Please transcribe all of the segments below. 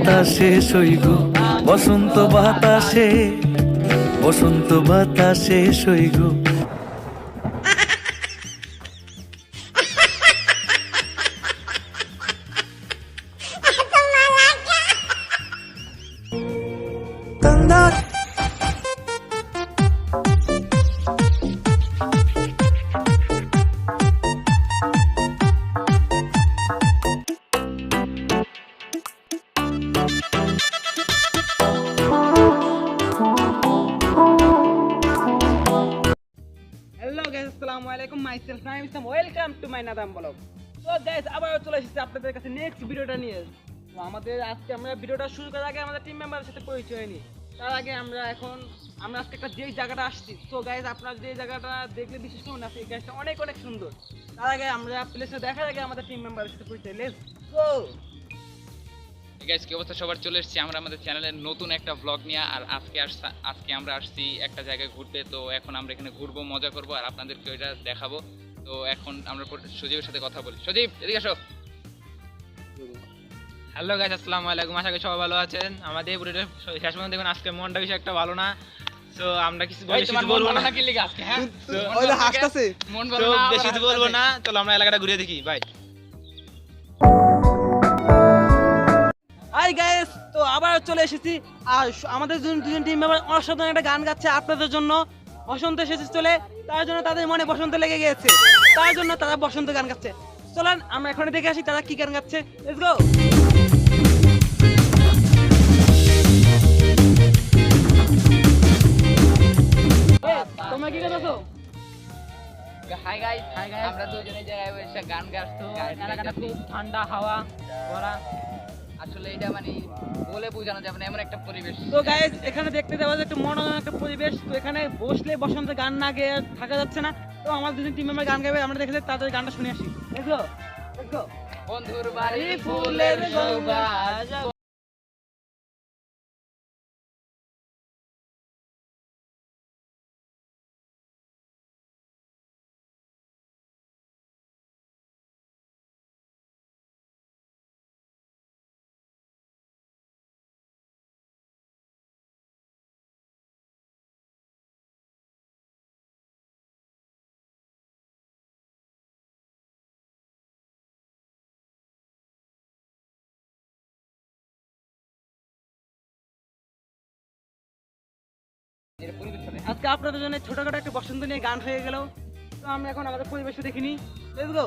বাতাসে সইগ। বসন্ত বাতাসে বসন্ত বাতাসে সইগ। হ্যালো গাইস আসসালামু আলাইকুম myself Naim Islam welcome to my Naadam blog তো গাইস আবার চলে এসেছি আপনাদের কাছে নেক্সট ভিডিওটা নিয়ে। তো আমাদের আজকে আমরা ভিডিওটা শুরু করার আগে আমাদের টিম মেম্বারের সাথে পরিচয় নিই। তার আগে আমরা এখন, আমরা আজকে একটা যেই জায়গাটা আসছি তো গাইস আপনারা এই জায়গাটা দেখলে বিশেষ করুন আপনি এই গাছটা অনেক অনেক সুন্দর। তার আগে আমরা প্লেসটা দেখার আগে আমাদের টিম মেম্বারের সাথে পরিচয় লেটস গো গাইস কি অবস্থা? সবার চলে এসেছি আমরা আমাদের চ্যানেলের নতুন একটা ব্লগ নিয়ে। আর আজকে আসা আজকে আমরা আসছি একটা জায়গায় ঘুরতে। তো এখন আমরা এখানে ঘুরবো মজা করব আর আপনাদেরকে ওইটা দেখাবো। তো এখন আমরা সজীবের সাথে কথা বলি। সজীব এদিকে আসো। হ্যালো গাইস আসসালামু আলাইকুম। আশা করি সবাই ভালো আছেন। আমাদের পুরোটা শেষ পর্যন্ত দেখুন। আজকে মনটা বেশি একটা ভালো না। তো আমরা কিছু বলব না। কি লিগা? আজকে হ্যাঁ মন ভালো না বেশি বলব। না। চলো আমরা এলাকাটা ঘুরে দেখি। বাই হাই গাইস তো আবার চলে এসেছি। আর আমাদের দুজন টিম মেম্বার অসাধারণ একটা গান গাচ্ছে আপনাদের জন্য। বসন্ত এসেছে চলে তার জন্য তাদের মনে বসন্ত লেগে গিয়েছে তার জন্য তারা বসন্ত গান গাচ্ছে। চলেন আমরা এখন দেখে আসি তারা কি গান গাচ্ছে। লেটস গো তোমরা কি গাচ্ছো হাই গাইস হাই গাইস আমরা দুজনে জায়গায় বসে গান গাচ্ছি। ঠান্ডা হাওয়া আসলে এটা মানে বলে বোঝানো যাবে না এমন একটা পরিবেশ। তো গাইজ এখানে দেখতে দেওয়া যায় একটা মনোরম একটা পরিবেশ। তো এখানে বসলে বসন্ত গান না গেয়ে থাকা যাচ্ছে না। তো আমার দুজন টিম মেম্বার গান গাবে আমরা দেখে তাদের গানটা শুনে আসি। দেখো দেখো। বন্ধুর বাড়ি ফুলের ফুলের আজকে আপনাদের জন্য ছোটখাটো একটা বসন্ত নিয়ে গান হয়ে গেল। তো আমরা এখন আমাদের পরিবেশে দেখিনি লেটস গো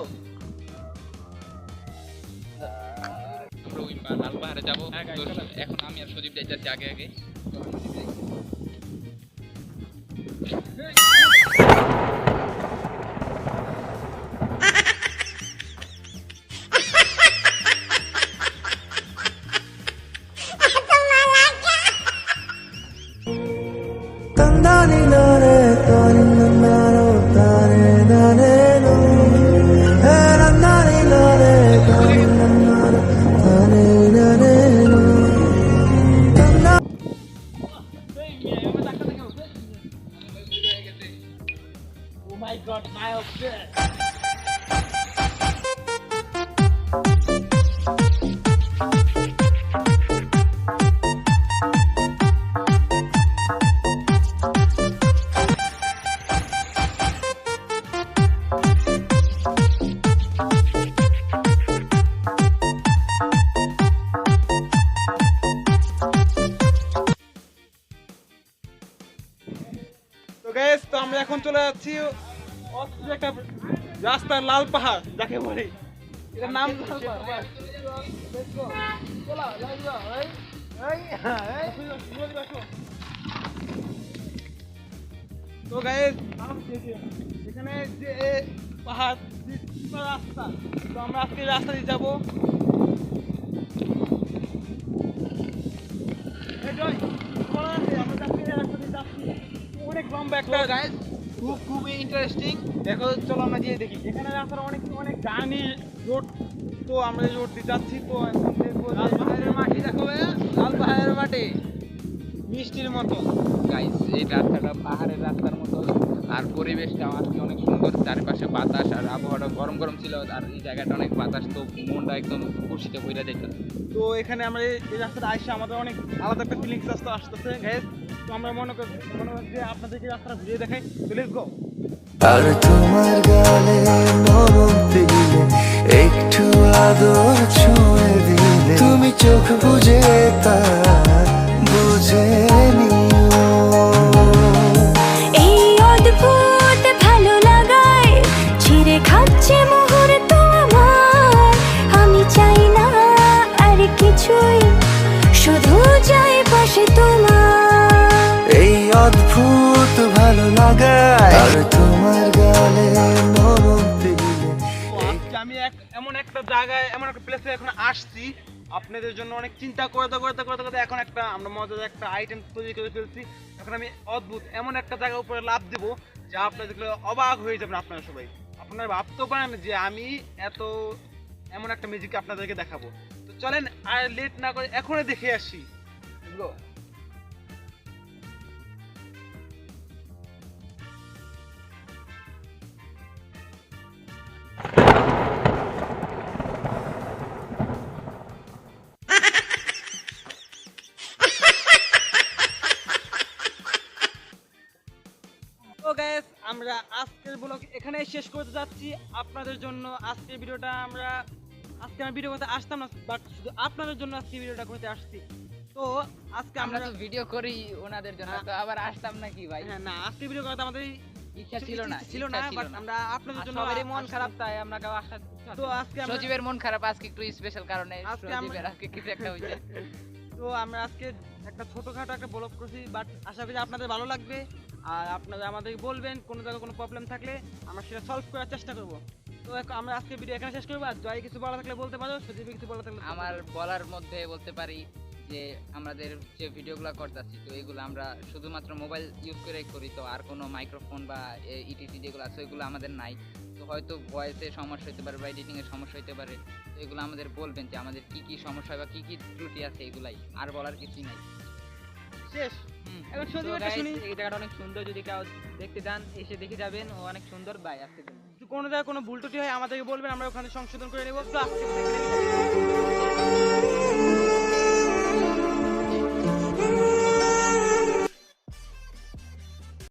আমরা ওই লাল পাহাড়ে যাব। এখন আমি আর সজীব যাইতেছি আগে আগে। 等到你了。চলে যাচ্ছি একটা রাস্তার লাল পাহাড়, যাকে বলি এটার নাম লাল পাহাড়। তো গাইস এখানে যে পাহাড় রাস্তা, তো আমরা আজকে রাস্তা দিয়ে যাব রাস্তা। অনেক লম্বা একটা গাইস খুব খুবই ইন্টারেস্টিং দেখো চলো আমরা গিয়ে দেখি। এখানে রাস্তার অনেক অনেক গানি রোড তো আমরা রোড দিয়ে যাচ্ছি তো এখন দেখব লাল পাহাড়ের মাটি দেখো লাল পাহাড়ের মাটি। মিষ্টির মতো। গাইস এই রাস্তাটা পাহাড়ের রাস্তার মতো। আর পরিবেশটা আজকে অনেক সুন্দর। চারপাশে বাতাস আর আবহাওয়াটা গরম গরম ছিল আর এই জায়গাটা অনেক বাতাস তো মনটা একদম খুশিতে বইরা যেত তো এখানে আমরা এই রাস্তাটা আসছে আমাদের অনেক আলাদা একটা ফিলিংস রাস্তা আসতেছে গ্যাস তো আমরা মনে করি মনে হয় যে আপনাদেরকে রাস্তাটা ঘুরিয়ে দেখাই। তো লেটস গো আর তোমার গালে নরম দিলে একটু আদর ছুঁয়ে দিলে তুমি চোখ বুঝে তা আমি এক, এমন একটা জায়গায়, এমন একটা প্লেসে এখন আসছি। আপনাদের জন্য অনেক চিন্তা করতে করতে করতে করতে এখন একটা আমরা মজার একটা আইটেম তৈরি করে ফেলছি। এখন আমি অদ্ভুত, এমন একটা জায়গার উপরে লাভ দেবো যা আপনাদের অবাক হয়ে যাবেন আপনারা সবাই। আপনারা ভাবতেও পারেন যে আমি এত, এমন একটা মিউজিক আপনাদেরকে দেখাবো। তো চলেন আর লেট না করে এখনই দেখে আসি। Let's আমরা আজকের ব্লগ এখানে শেষ করতে যাচ্ছি। আপনাদের জন্য আজকের ভিডিওটা আমরা আজকে আমি ভিডিও করতে আসতাম না বাট শুধু আপনাদের জন্য আজকে ভিডিওটা করতে আসছি। তো আজকে আমরা তো ভিডিও করি ওনাদের জন্য তো আবার আসতাম নাকি ভাই? হ্যাঁ না আজকে ভিডিও করতে আমাদের ইচ্ছা ছিল না ছিল না বাট আমরা আপনাদের জন্য সবারই মন খারাপ তাই আমরা কেউ আসার তো আজকে আমরা সজীবের মন খারাপ আজকে একটু স্পেশাল কারণে সজীবের আজকে কিছু একটা হয়েছে? তো আমরা আজকে একটা ছোটখাটো একটা ব্লগ করছি বাট আশা করি আপনাদের ভালো লাগবে। আর আপনারা আমাদেরকে বলবেন কোনো জায়গায় কোনো প্রবলেম থাকলে আমরা সেটা সলভ করার চেষ্টা করব। তো আমরা আজকে ভিডিও এখানে শেষ করব। আর জয় কিছু বলা থাকলে বলতে পারো সজীব কিছু বলা থাকলে আমার বলার মধ্যে বলতে পারি যে আমাদের যে ভিডিওগুলো করতেছি তো এগুলো আমরা শুধুমাত্র মোবাইল ইউজ করে করি, তো আর কোনো মাইক্রোফোন বা ইটিসি যেগুলো আছে, ওইগুলো আমাদের নাই। তো হয়তো ভয়েসে সমস্যা হতে পারে বা এডিটিং এর সমস্যা হতে পারে, তো এগুলো আমাদের বলবেন যে আমাদের কি কি সমস্যা বা কি কি ত্রুটি আছে, এগুলাই। আর বলার কিছুই নাই। শেষ। এখন তো সজীব শুনি। এই জায়গাটা অনেক সুন্দর। যদি কেউ দেখতে যান এসে দেখে যাবেন। ও অনেক সুন্দর বাই আসতে যদি কোনো জায়গায় কোনো ভুল টুটি হয় আমাদেরকে বলবেন আমরা ওখানে সংশোধন করে নেব।